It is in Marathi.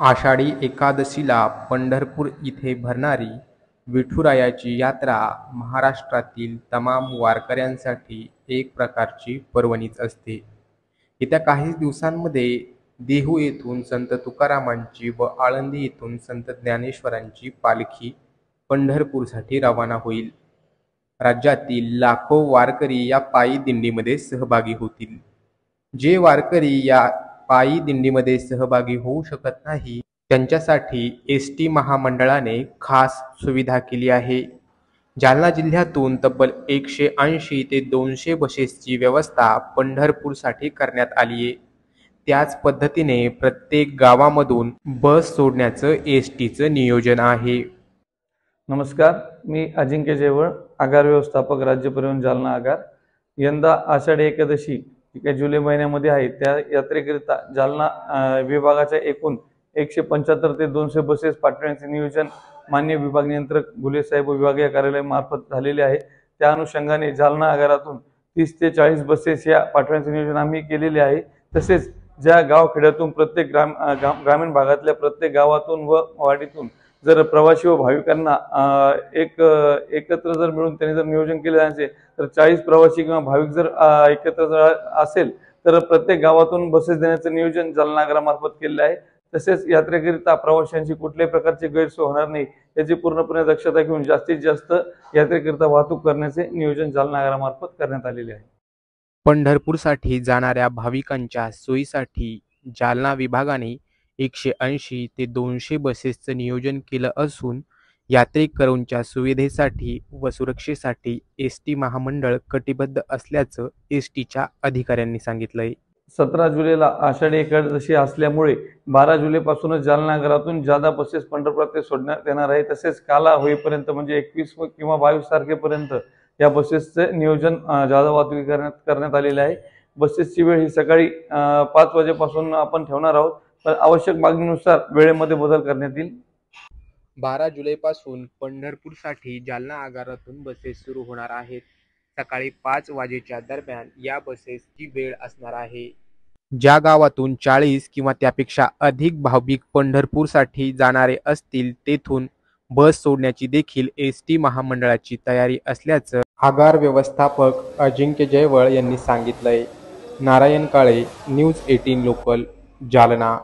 आषाढी एकादशीला पंढरपूर इथे भरणारी विठुरायाची यात्रा महाराष्ट्रातील तमाम वारकऱ्यांसाठी एक प्रकारची पर्वणीच असते. येत्या काही दिवसांमध्ये देहू येथून संत तुकारामांची व आळंदी येथून संत ज्ञानेश्वरांची पालखी पंढरपूरसाठी रवाना होईल. राज्यातील लाखो वारकरी या पायी दिंडीमध्ये सहभागी होतील. जे वारकरी या पायी दिंडीमध्ये सहभागी होऊ शकत नाही. त्यांच्यासाठी एस टी महामंडळाने खास सुविधा केली आहे. जालना जिल्ह्यातून तब्बल एकशे ऐंशी ते दोनशे बसेसची व्यवस्था पंढरपूरसाठी करण्यात आली आहे त्याच पद्धतीने प्रत्येक गावामधून बस सोडण्याचं एस टीचं नियोजन आहे. नमस्कार मी अजिंक्य जेवळ आगार व्यवस्थापक राज्य परिवहन जालना आगार. यंदा आषाढी एकादशी जी जुलै महिन्यामध्ये आहे. त्या यात्रेकरिता जालना विभागाच्या एकूण एकशे पंच्याहत्तर ते दोनशे बसेस पाठवण्याचे नियोजन मान्य विभाग नियंत्रक घुले साहेब विभागीय कार्यालयामार्फत झालेले आहे. त्या अनुषंगाने जालना आगारातून तीस ते चाळीस बसेस या पाठवण्याचे नियोजन आम्ही केलेले आहे. तसेच ज्या गावखेड्यातून प्रत्येक ग्राम ग्रामीण भागातल्या प्रत्येक गावातून व वाडीतून जर प्रवासी व भाविकांना एक एकत्र जर मिळून त्यांनी जर नियोजन केले जायचे तर चाळीस प्रवासी किंवा भाविक जर एकत्र जर असेल तर प्रत्येक गावातून बसेस देण्याचं नियोजन जालनागरामार्फत केलेलं आहे. तसेच यात्रेकरिता प्रवाशांची कुठल्याही प्रकारची गैरसोय होणार नाही याची पूर्णपणे दक्षता घेऊन जास्तीत जास्त यात्रेकरिता वाहतूक करण्याचे नियोजन जालनागरामार्फत करण्यात आलेले आहे. पंढरपूरसाठी जाणाऱ्या भाविकांच्या सोयीसाठी जालना विभागाने एकशे ऐंशी ते दोनशे बसेसचं नियोजन केलं असून यात्रेकरूंच्या सुविधेसाठी व सुरक्षेसाठी एस टी महामंडळ कटिबद्ध असल्याचं एस टीच्या अधिकाऱ्यांनी सांगितलंय. सतरा जुलैला आषाढी एकादशी असल्यामुळे बारा जुलैपासूनच जालना नगरातून जादा बसेस पंढरपुरात ते सोडण्यात येणार आहे. तसेच काला होईपर्यंत म्हणजे एकवीस किंवा बावीस तारखेपर्यंत या बसेसचे नियोजन जादा वाहतुकी करण्यात करण्यात आलेले आहे. बसेसची वेळ ही सकाळी पाच वाजेपासून आपण ठेवणार आहोत. तर आवश्यक मागणीनुसार वेळेमध्ये बदल करण्यात येईल. बारा जुलैपासून पंढरपूरसाठी जालना आगारातून बसेस सुरू होणार आहेत. सकाळी पाच वाजेच्या दरम्यान या बसेसची वेळ असणार आहे. ज्या गावातून चाळीस किंवा त्यापेक्षा अधिक भाविक पंढरपूरसाठी जाणारे असतील तेथून बस सोडण्याची देखील एस टी महामंडळाची तयारी असल्याचं आगार व्यवस्थापक अजिंक्य जयवळ यांनी सांगितलंय. Narayan Kale news eighteen local Jalna.